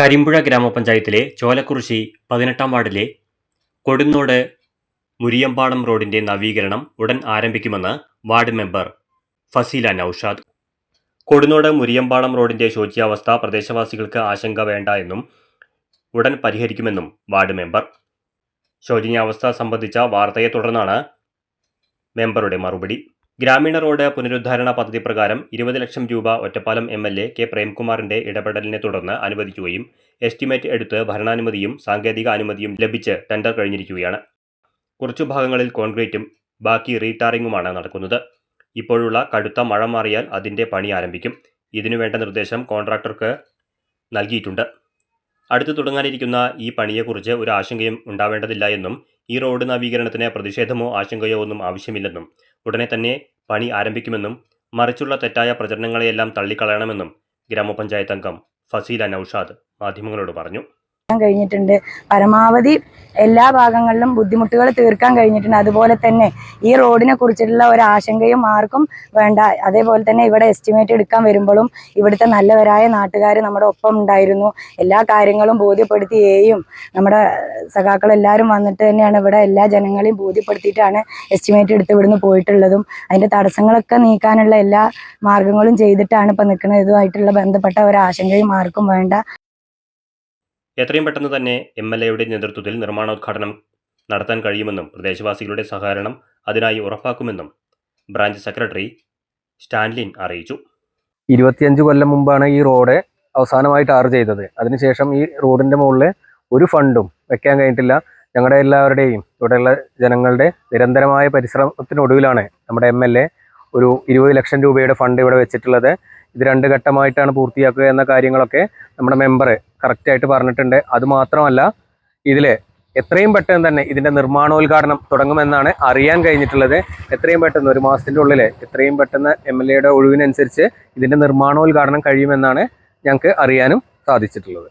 കരിമ്പുഴ ഗ്രാമപഞ്ചായത്തിലെ ചോലക്കുറിശി പതിനെട്ടാം വാർഡിലെ കൊടുന്നോട് മുരിയമ്പാടം റോഡിന്റെ നവീകരണം ഉടൻ ആരംഭിക്കുമെന്ന് വാർഡ് മെമ്പർ ഫസീല നൌഷാദ്. കൊടുന്നോട് മുരിയമ്പാടം റോഡിന്റെ ശോച്യാവസ്ഥ പ്രദേശവാസികൾക്ക് ആശങ്ക വേണ്ട എന്നും ഉടൻ പരിഹരിക്കുമെന്നും വാർഡ് മെമ്പർ. ശോചനീയാവസ്ഥ സംബന്ധിച്ച വാർത്തയെ തുടർന്നാണ് മെമ്പറുടെ മറുപടി. ഗ്രാമീണ റോഡ് പുനരുദ്ധാരണ പദ്ധതി പ്രകാരം ഇരുപത് ലക്ഷം രൂപ Ottapalam M L A K പ്രേംകുമാറിന്റെ ഇടപെടലിനെ തുടർന്ന് അനുവദിക്കുകയും എസ്റ്റിമേറ്റ് എടുത്ത് ഭരണാനുമതിയും സാങ്കേതിക അനുമതിയും ലഭിച്ച് ടെൻഡർ കഴിഞ്ഞിരിക്കുകയാണ്. കുറച്ചു ഭാഗങ്ങളിൽ കോൺക്രീറ്റും ബാക്കി റീടാറിങ്ങുമാണ് നടക്കുന്നത്. ഇപ്പോഴുള്ള കടുത്ത മഴ മാറിയാൽ അതിന്റെ പണി ആരംഭിക്കും. ഇതിനുവേണ്ട നിർദ്ദേശം കോൺട്രാക്ടർക്ക് നൽകിയിട്ടുണ്ട്. അടുത്തു തുടങ്ങാനിരിക്കുന്ന ഈ പണിയെക്കുറിച്ച് ഒരു ആശങ്കയും ഉണ്ടാവേണ്ടതില്ല എന്നും ഈ റോഡ് നവീകരണത്തിന് പ്രതിഷേധമോ ആശങ്കയോ ഒന്നും ആവശ്യമില്ലെന്നും ഉടനെ തന്നെ പണി ആരംഭിക്കുമെന്നും മറിച്ചുള്ള തെറ്റായ പ്രചരണങ്ങളെയെല്ലാം തള്ളിക്കളയണമെന്നും ഗ്രാമപഞ്ചായത്ത് അംഗം ഫസീല നൌഷാദ് മാധ്യമങ്ങളോട് പറഞ്ഞു. കഴിഞ്ഞിട്ടുണ്ട്. പരമാവധി എല്ലാ ഭാഗങ്ങളിലും ബുദ്ധിമുട്ടുകൾ തീർക്കാൻ കഴിഞ്ഞിട്ടുണ്ട്. അതുപോലെ തന്നെ ഈ റോഡിനെ കുറിച്ചിട്ടുള്ള ഒരു ആശങ്കയും ആർക്കും വേണ്ട. അതേപോലെ തന്നെ ഇവിടെ എസ്റ്റിമേറ്റ് എടുക്കാൻ വരുമ്പോഴും ഇവിടുത്തെ നല്ലവരായ നാട്ടുകാർ നമ്മുടെ ഒപ്പം ഉണ്ടായിരുന്നു. എല്ലാ കാര്യങ്ങളും ബോധ്യപ്പെടുത്തിയേയും നമ്മുടെ സഖാക്കൾ എല്ലാവരും വന്നിട്ട് തന്നെയാണ് ഇവിടെ എല്ലാ ജനങ്ങളെയും ബോധ്യപ്പെടുത്തിയിട്ടാണ് എസ്റ്റിമേറ്റ് എടുത്ത് ഇവിടുന്ന് പോയിട്ടുള്ളതും. അതിന്റെ തടസ്സങ്ങളൊക്കെ നീക്കാനുള്ള എല്ലാ മാർഗങ്ങളും ചെയ്തിട്ടാണ് ഇപ്പം നിൽക്കുന്നത്. ഇതുമായിട്ടുള്ള ബന്ധപ്പെട്ട ഒരു ആശങ്കയും ആർക്കും വേണ്ട. എത്രയും പെട്ടെന്ന് തന്നെ എം എൽ എയുടെ നേതൃത്വത്തിൽ നിർമ്മാണോദ്ഘാടനം നടത്താൻ കഴിയുമെന്നും പ്രദേശവാസികളുടെ സഹകരണം അതിനായി ഉറപ്പാക്കുമെന്നും ബ്രാഞ്ച് സെക്രട്ടറി സ്റ്റാൻലിൻ അറിയിച്ചു. ഇരുപത്തിയഞ്ച് കൊല്ലം മുമ്പാണ് ഈ റോഡ് അവസാനമായി ടാർ ചെയ്തത്. അതിനുശേഷം ഈ റോഡിന്റെ മുകളിൽ ഒരു ഫണ്ടും വെക്കാൻ കഴിഞ്ഞിട്ടില്ല. ഞങ്ങളുടെ എല്ലാവരുടെയും ഇവിടെയുള്ള ജനങ്ങളുടെ നിരന്തരമായ പരിശ്രമത്തിനൊടുവിലാണ് നമ്മുടെ എ ഒരു ഇരുപത് ലക്ഷം രൂപയുടെ ഫണ്ട് ഇവിടെ വെച്ചിട്ടുള്ളത്. ഇത് രണ്ട് ഘട്ടമായിട്ടാണ് പൂർത്തിയാക്കുക എന്ന കാര്യങ്ങളൊക്കെ നമ്മുടെ മെമ്പർ കറക്റ്റായിട്ട് പറഞ്ഞിട്ടുണ്ട്. അത് മാത്രമല്ല ഇതിൽ എത്രയും പെട്ടെന്ന് തന്നെ ഇതിന്റെ നിർമ്മാണോദ്ഘാടനം തുടങ്ങുമെന്നാണ് അറിയാൻ കഴിഞ്ഞിട്ടുള്ളത്. എത്രയും പെട്ടെന്ന് ഒരു മാസത്തിന്റെ ഉള്ളിൽ എത്രയും പെട്ടെന്ന് എം എൽ എയുടെ ഒഴിവിനനുസരിച്ച് ഇതിന്റെ നിർമ്മാണോദ്ഘാടനം കഴിയുമെന്നാണ് ഞങ്ങൾക്ക് അറിയാനും സാധിച്ചിട്ടുള്ളത്.